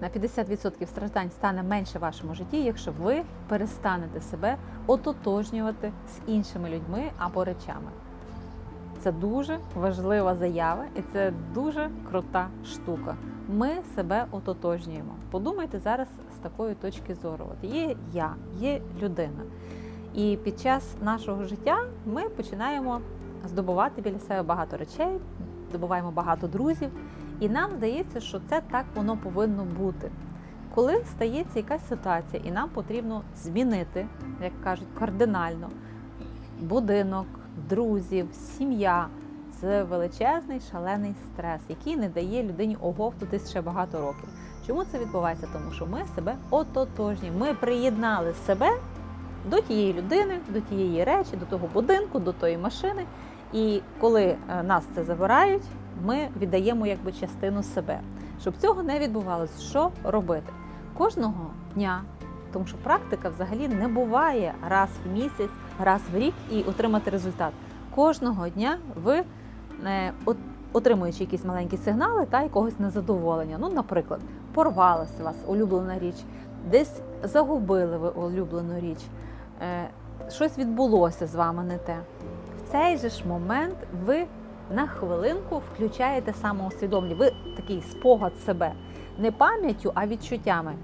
На 50% страждань стане менше в вашому житті, якщо ви перестанете себе ототожнювати з іншими людьми або речами. Це дуже важлива заява, і це дуже крута штука. Ми себе ототожнюємо. Подумайте зараз з такої точки зору. От є я, є людина. І під час нашого життя ми починаємо здобувати біля себе багато речей, здобуваємо багато друзів, і нам здається, що це так воно повинно бути. Коли стається якась ситуація, і нам потрібно змінити, як кажуть, кардинально будинок, друзів, сім'я це величезний шалений стрес, який не дає людині оговтатись ще багато років. Чому це відбувається? Тому що ми себе ототожні. Ми приєднали себе до тієї людини, до тієї речі, до того будинку, до тої машини. І коли е, нас це забирають, ми віддаємо якби частину себе. Щоб цього не відбувалося, що робити? Кожного дня, тому що практика взагалі не буває раз в місяць, раз в рік і отримати результат. Кожного дня ви е, отримуючи якісь маленькі сигнали та якогось незадоволення. Ну, наприклад, порвалася вас улюблена річ, десь загубили ви улюблену річ, е, щось відбулося з вами не те. Цей же ж момент ви на хвилинку включаєте самоусвідомлення. Ви такий спогад себе не пам'яттю, а відчуттями.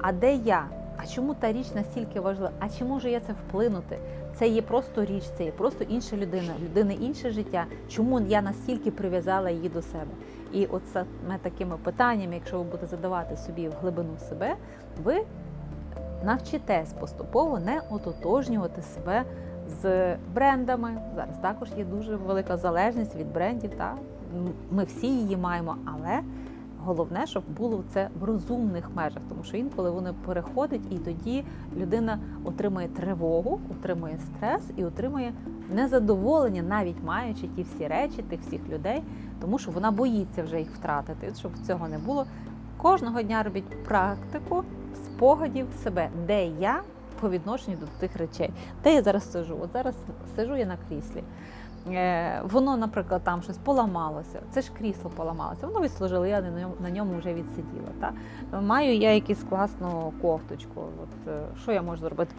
А де я? А чому та річ настільки важлива? А чи можу я це вплинути? Це є просто річ, це є просто інша людина, людини інше життя. Чому я настільки прив'язала її до себе? І от саме такими питаннями, якщо ви будете задавати собі в глибину себе, ви навчитесь поступово не ототожнювати себе з брендами. Зараз також є дуже велика залежність від брендів. Та ми всі її маємо, але головне, щоб було це в розумних межах, тому що інколи вони переходять, і тоді людина отримує тривогу, отримує стрес і отримує незадоволення, навіть маючи ті всі речі, тих всіх людей, тому що вона боїться вже їх втратити. Щоб цього не було. Кожного дня робіть практику спогадів себе, де я по відношенню до тих речей, де я зараз сижу. От зараз сижу я на кріслі. Е, Воно, наприклад, там щось поламалося. Це ж крісло поламалося. Воно відслужило, я на ньому, вже відсиділа. Та? Маю я якусь класну кофточку. От, е, що я можу зробити?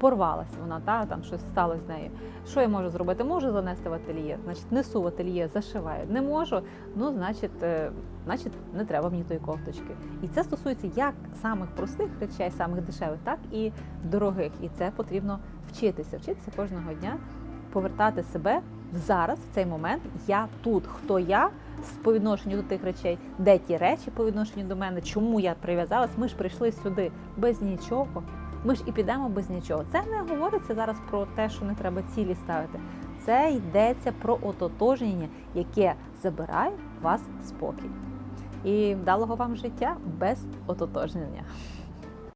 По, порвалася вона, та? там щось сталося з нею. Що я можу зробити? Можу занести в ательє. Значить, несу в ательє, зашиваю. Не можу, ну, значить, е, значить, не треба мені тої кофточки. І це стосується як самих простих речей, самих дешевих, так і дорогих. І це потрібно вчитися, вчитися кожного дня повертати себе в зараз, в цей момент. Я тут, хто я по відношенню до тих речей, де ті речі по відношенню до мене, чому я прив'язалась. Ми ж прийшли сюди без нічого. Ми ж і підемо без нічого. Це не говориться зараз про те, що не треба цілі ставити. Це йдеться про ототожнення, яке забирає вас спокій. І вдалого вам життя без ототожнення.